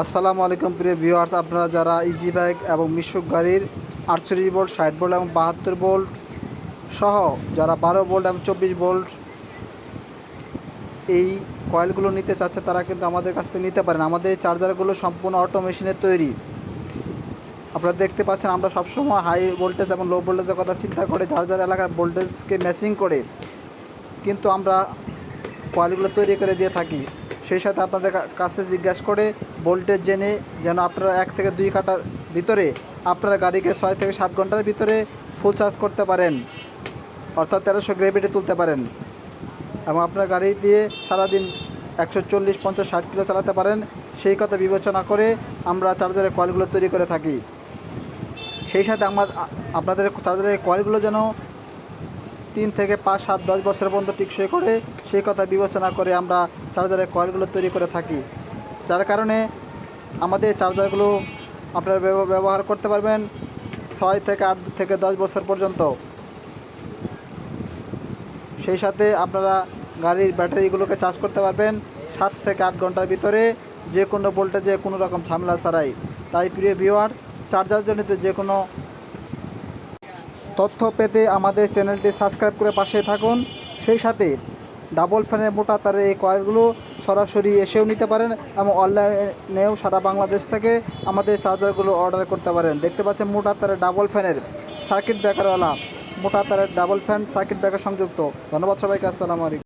আসসালামু আলাইকুম প্রিয় ভিউয়ার্স, আপনারা যারা ইজি বাইক এবং মিশুক গাড়ির আটচল্লিশ ভোল্ট ষাট ভোল্ট এবং বাহাত্তর ভোল্ট সহ যারা বারো ভোল্ট এবং চব্বিশ ভোল্ট এই কয়েলগুলো নিতে চাচ্ছে, তারা কিন্তু আমাদের কাছ থেকে নিতে পারেন। আমাদের এই চার্জারগুলো সম্পূর্ণ অটো মেশিনের তৈরি। আপনারা দেখতে পাচ্ছেন, আমরা সবসময় হাই ভোল্টেজ এবং লো ভোল্টেজের কথা চিন্তা করে যার এলাকার ভোল্টেজকে ম্যাচিং করে কিন্তু আমরা কয়েলগুলো তৈরি করে দিয়ে থাকি। সেই সাথে আপনাদের কাছে জিজ্ঞাসা করে ভোল্টেজ জেনে যেন আপনারা এক থেকে দুই কাটার ভিতরে আপনার গাড়িকে ছয় থেকে সাত ঘণ্টার ভিতরে ফুল চার্জ করতে পারেন। অর্থাৎ তেরোশো গ্রেভিটি তুলতে পারেন। এবং আপনার গাড়ি দিয়ে সারাদিন একশো চল্লিশ, পঞ্চাশ, ষাট কিলো চালাতে পারেন। সেই কথা বিবেচনা করে আমরা চার্জারের কয়েলগুলো তৈরি করে থাকি। সেই সাথে আমার আপনাদের চার্জারের কয়েলগুলো যেন তিন থেকে পাঁচ, সাত, দশ বছর পর্যন্ত টিকসই করে সেই কথা বিবেচনা করে আমরা চার্জারের কয়েলগুলো তৈরি করে থাকি। যার কারণে আমাদের চার্জারগুলো আপনারা ব্যব- ব্যবহার করতে পারবেন ছয় থেকে আট থেকে দশ বছর পর্যন্ত। সেই সাথে আপনারা গাড়ির ব্যাটারিগুলোকে চার্জ করতে পারবেন সাত থেকে আট ঘণ্টার ভিতরে যে কোনো ভোল্টেজে কোনো রকম ঝামেলা ছাড়াই। তাই প্রিয় ভিউয়ার্স চার্জার জনিত যে কোনো তথ্য পেতে আমাদের চ্যানেলটি সাবস্ক্রাইব করে পাশে থাকুন। সেই সাথে ডাবল ফ্যানের মোটা তারের এই কয়েলগুলো সরাসরি এসেও নিতে পারেন এবং অনলাইনেও সারা বাংলাদেশ থেকে আমাদের চার্জারগুলো অর্ডার করতে পারেন। দেখতে পাচ্ছেন মোটা তারের ডাবল ফ্যানের সার্কিট ব্রেকারওয়ালা মোটা তারের ডাবল ফ্যান সার্কিট ব্রেকার সংযুক্ত। ধন্যবাদ সবাইকে, আসসালামু আলাইকুম।